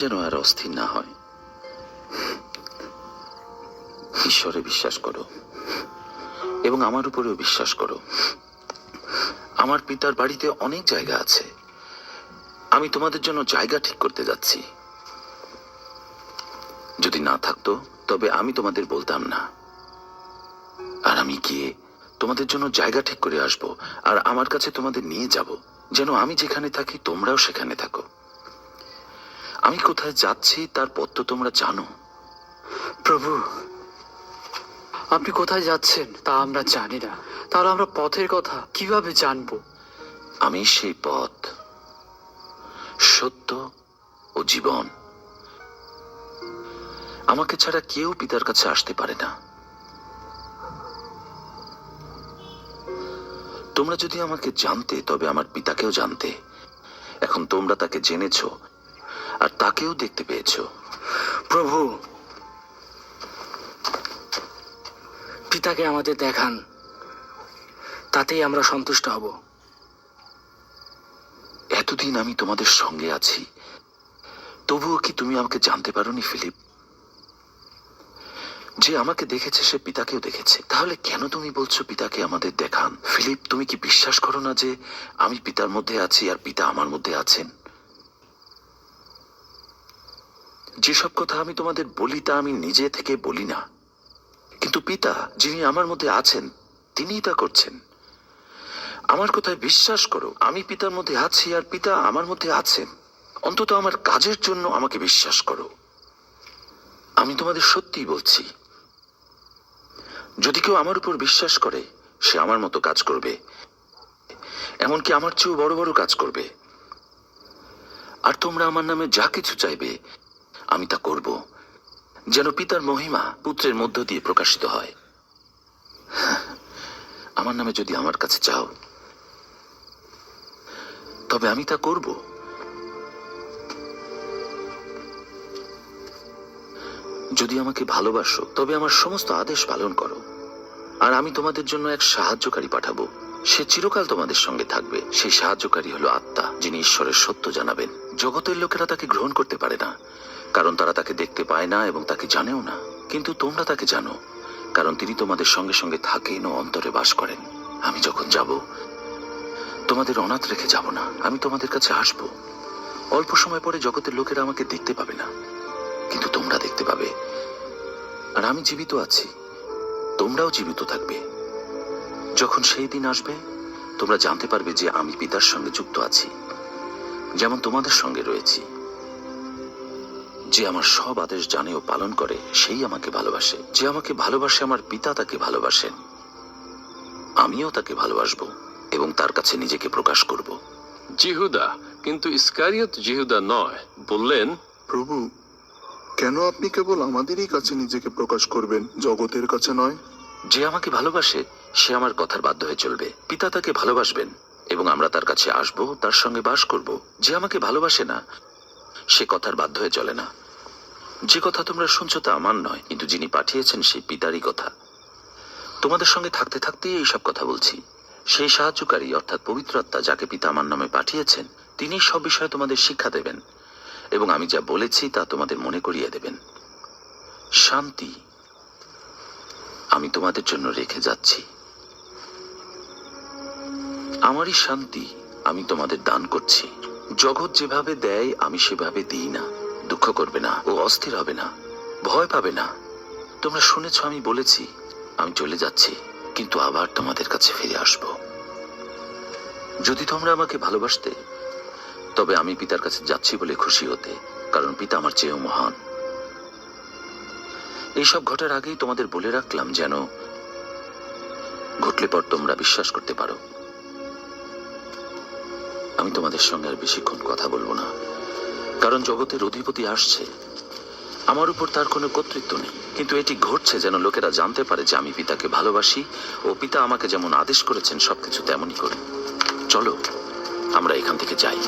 যেন আর অস্থির না হয়। ঈশ্বরে বিশ্বাস করো এবং আমার উপরেও বিশ্বাস করো। আমার পিতার বাড়িতে অনেক জায়গা আছে। আমি তোমাদের জন্য জায়গা ঠিক করতে যাচ্ছি। যদি না থাকতো, তবে আমি তোমাদের বলতাম না। আর আমি গিয়ে তোমাদের জন্য জায়গা ঠিক করে আসব, আর আমার কাছে তোমাদের নিয়ে যাব। যেন আমি যেখানে থাকি, তোমরাও সেখানে থাকো। আমি কোথায় যাচ্ছি তার পথ তো তোমরা জানো। প্রভু, আপনি কোথায় যাচ্ছেন তা আমরা জানি না। তাহলে আমরা পথের কথা কীভাবে জানব? আমি সেই পথ, সত্য ও জীবন। আমাকে ছাড়া কেউ পিতার কাছে আসতে পারে না। তোমরা যদি আমাকে জানতে, তবে আমার পিতাকেও জানতে। এখন তোমরা তাকে জেনেছো আর তাকেও দেখতে পেয়েছ। প্রভু, পিতাকে আমাদের দেখান। তাতেই আমরা সন্তুষ্ট হব। এতদিন আমি তোমাদের সঙ্গে আছি। তবুও কি তুমি আমাকে জানতে পারোনি, ফিলিপ? যে আমাকে দেখেছে, সে পিতাকেও দেখেছে। তাহলে কেন তুমি বলছো পিতাকে আমাদের দেখান? ফিলিপ, তুমি কি বিশ্বাস করো না যে আমি পিতার মধ্যে আছি আর পিতা আমার মধ্যে আছেন? যেসব কথা আমি তোমাদের বলি তা আমি নিজে থেকে বলি না। কিন্তু পিতা, যিনি আমার মধ্যে আছেন, তিনিই তা করছেন। আমার কথায় বিশ্বাস করো, আমি পিতার মধ্যে আছি আর পিতা আমার মধ্যে আছেন। অন্তত আমার কাজের জন্য আমাকে বিশ্বাস করো। আমি তোমাদের সত্যিই বলছি, যদি কেউ আমার উপর বিশ্বাস করে, সে আমার মতো কাজ করবে। এমনকি আমার চেয়েও বড় বড় কাজ করবে। আর তোমরা আমার নামে যা কিছু চাইবে আমি তা করব, যেন পিতার মহিমা পুত্রের মধ্য দিয়ে প্রকাশিত হয়। আমার নামে যদি আমার কাছে চাও, তবে আমি তা করব। যদি আমাকে ভালোবাসো, তবে আমার সমস্ত আদেশ পালন করো, আর আমি তোমাদের জন্য এক সাহায্যকারী পাঠাবো। সে চিরকাল তোমাদের সঙ্গে থাকবে। সেই সাহায্যকারী হলো আত্মা, যিনি ঈশ্বরের সত্য জানাবেন। জগতের লোকেরা তাকে গ্রহণ করতে পারে না, কারণ তারা তাকে দেখতে পায় না এবং তাকে জানেও না। কিন্তু তোমরা তাকে জানো, কারণ তিনি তোমাদের সঙ্গে সঙ্গে থাকেন ও অন্তরে বাস করেন। আমি যখন যাব, তোমাদের অনাথ রেখে যাব না, আমি তোমাদের কাছে আসব। অল্প সময় পরে জগতের লোকেরা আমাকে দেখতে পাবে না, কিন্তু তোমরা দেখতে পাবে। আর আমি জীবিত আছি, তোমরাও জীবিত থাকবে। যখন সেই দিন আসবে তোমরা জানতে পারবে যে আমি পিতার সঙ্গে যুক্ত আছি যেমন তোমাদের সঙ্গে রয়েছি। যে আমার সব আদেশ জানে ও পালন করে সেই আমাকে ভালোবাসে। যে আমাকে ভালোবাসে আমার পিতা তাকে ভালোবাসেন। আমিও তাকে ভালোবাসবো এবং তার কাছে নিজেকে প্রকাশ করব। জিহুদা কিন্তু ইস্কারিয়ত জিহুদা নয় বললেন প্রভু কেন আপনি কেবল আমাদেরই কাছে নিজেকে প্রকাশ করবেন জগতের কাছে নয়? যে আমাকে ভালোবাসে সে আমার কথার বাধ্য হয়ে চলবে। পিতা তাকে ভালোবাসবেন এবং আমরা তার কাছে আসব, তার সঙ্গে বাস করব। যে আমাকে ভালোবাসে না, সে কথার বাধ্য হয়ে চলে না। যে কথা তোমরা শুনছো তা আমার নয়, কিন্তু যিনি পাঠিয়েছেন সেই পিতারই কথা। তোমাদের সঙ্গে থাকতে থাকতেই এইসব কথা বলছি। সেই সাহায্যকারী, অর্থাৎ পবিত্র আত্মা, যাকে পিতা আমার নামে পাঠিয়েছেন, তিনি সব বিষয়ে তোমাদের শিক্ষা দেবেন এবং আমি যা বলেছি তা তোমাদের মনে করিয়ে দেবেন। শান্তি আমি তোমাদের জন্য রেখে যাচ্ছি। আমারই শান্তি আমি তোমাদের দান করছি। জগৎ যেভাবে দেয়, আমি সেভাবে দিই না। দুঃখ করবে না ও অস্থির হবে না। ভয় পাবে না। তোমরা শুনেছ, আমি বলেছি, আমি চলে যাচ্ছি, কিন্তু আবার তোমাদের কাছে ফিরে আসব। যদি তোমরা আমাকে ভালোবাসতে, তবে আমি পিতার কাছে যাচ্ছি বলে খুশি হতে, কারণ পিতা আমার চেয়েও মহান। এইসব ঘটার আগেই তোমাদের বলে রাখলাম যেন ঘটলে পর তোমরা বিশ্বাস করতে পারো। আমি তোমাদের সঙ্গে আর বেশিক্ষণ কথা বলব না। কারণ জগতের অধিপতি আসছে। আমার উপর তার কোনো কর্তৃত্ব নেই। কিন্তু এটি ঘটছে যেন লোকেরা জানতে পারে যে আমি পিতাকে ভালোবাসি ও পিতা আমাকে যেমন আদেশ করেছেন, সবকিছু তেমনই করে। চলো, আমরা এখান থেকে যাই।